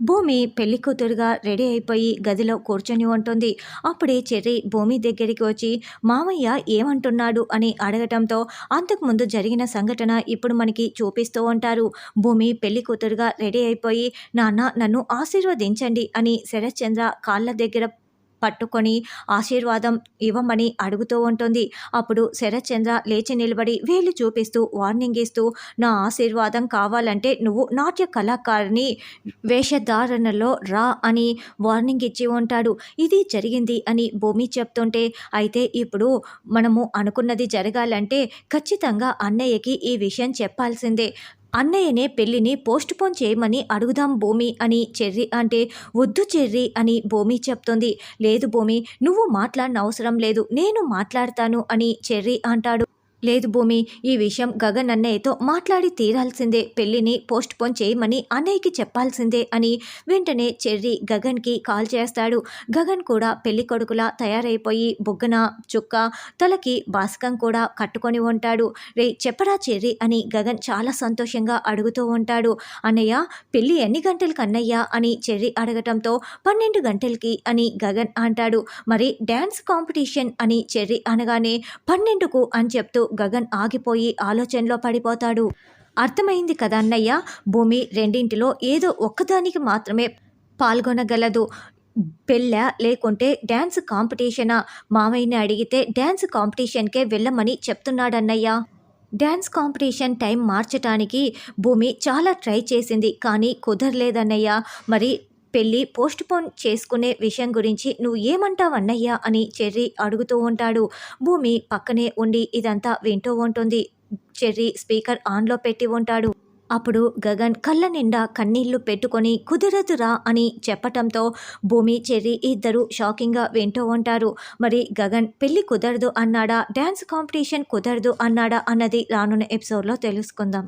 భూమి పెళ్ళి కూతురుగా రెడీ అయిపోయి గదిలో కూర్చొని ఉంటుంది. అప్పుడే చెర్రి భూమి దగ్గరికి వచ్చి మామయ్య ఏమంటున్నాడు? అని అడగటంతో అంతకుముందు జరిగిన సంఘటన ఇప్పుడు మనకి చూపిస్తూ ఉంటారు. భూమి పెళ్ళి కూతురుగా రెడీ అయిపోయి నాన్న నన్ను ఆశీర్వదించండి అని శరత్చంద్ర కాళ్ళ దగ్గర పట్టుకొని ఆశీర్వాదం ఇవ్వమని అడుగుతూ ఉంటుంది. అప్పుడు శరత్చంద్ర లేచి నిలబడి వేలు చూపిస్తూ వార్నింగ్ ఇస్తూ నా ఆశీర్వాదం కావాలంటే నువ్వు నాట్య కళాకారిని వేషధారణలో రా అని వార్నింగ్ ఇచ్చి ఉంటాడు. ఇది జరిగింది అని భూమి చెప్తుంటే అయితే ఇప్పుడు మనము అనుకున్నది జరగాలంటే ఖచ్చితంగా అన్నయ్యకి ఈ విషయం చెప్పాల్సిందే. అన్నయ్యనే పెళ్ళిని పోస్ట్ పోన్ చేయమని అడుగుదాం భూమి అని చెర్రి అంటే వద్దు చెర్రి అని భూమి చెప్తుంది. లేదు భూమి నువ్వు మాట్లాడిన అవసరం లేదు నేను మాట్లాడతాను అని చెర్రి అంటాడు. లేదు భూమి ఈ విషయం గగన్ అన్నయ్యతో మాట్లాడి తీరాల్సిందే. పెళ్ళిని పోస్ట్ పోన్ చేయమని అన్నయ్యకి చెప్పాల్సిందే అని వెంటనే చెర్రి గగన్కి కాల్ చేస్తాడు. గగన్ కూడా పెళ్ళి కొడుకులా తయారైపోయి బుగ్గన చుక్క తలకి బాస్కం కూడా కట్టుకొని ఉంటాడు. రే చెప్పరా చెర్రి అని గగన్ చాలా సంతోషంగా అడుగుతూ ఉంటాడు. అన్నయ్య పెళ్ళి ఎన్ని గంటలకి అన్నయ్య? అని చెర్రి అడగటంతో పన్నెండు గంటలకి అని గగన్ అంటాడు. మరి డ్యాన్స్ కాంపిటీషన్ అని చెర్రి అనగానే పన్నెండుకు అని చెప్తూ గగన్ ఆగిపోయి ఆలోచనలో పడిపోతాడు. అర్థమైంది కదా అన్నయ్య? భూమి రెండింటిలో ఏదో ఒక్కదానికి మాత్రమే పాల్గొనగలదు. పెళ్ళ లేకుంటే డ్యాన్స్ కాంపిటీషనా? మామయ్యని అడిగితే డ్యాన్స్ కాంపిటీషన్కే వెళ్ళమని చెప్తున్నాడన్నయ్య. డ్యాన్స్ కాంపిటీషన్ టైం మార్చటానికి భూమి చాలా ట్రై చేసింది కానీ కుదరలేదన్నయ్య. మరి పెళ్ళి పోస్ట్ పోన్ చేసుకునే విషయం గురించి నువ్వు ఏమంటావన్నయ్యా అన్నయ్య అని చెర్రి అడుగుతూ ఉంటాడు. భూమి పక్కనే ఉండి ఇదంతా వింటూ ఉంటుంది. చెర్రీ స్పీకర్ ఆన్లో పెట్టి ఉంటాడు. అప్పుడు గగన్ కళ్ళ నిండా కన్నీళ్ళు పెట్టుకొని కుదరదురా అని చెప్పటంతో భూమి చెర్రి ఇద్దరు షాకింగ్గా వింటూ ఉంటారు. మరి గగన్ పెళ్ళి కుదరదు అన్నాడా? డ్యాన్స్ కాంపిటీషన్ కుదరదు అన్నాడా? అన్నది రానున్న ఎపిసోడ్లో తెలుసుకుందాం.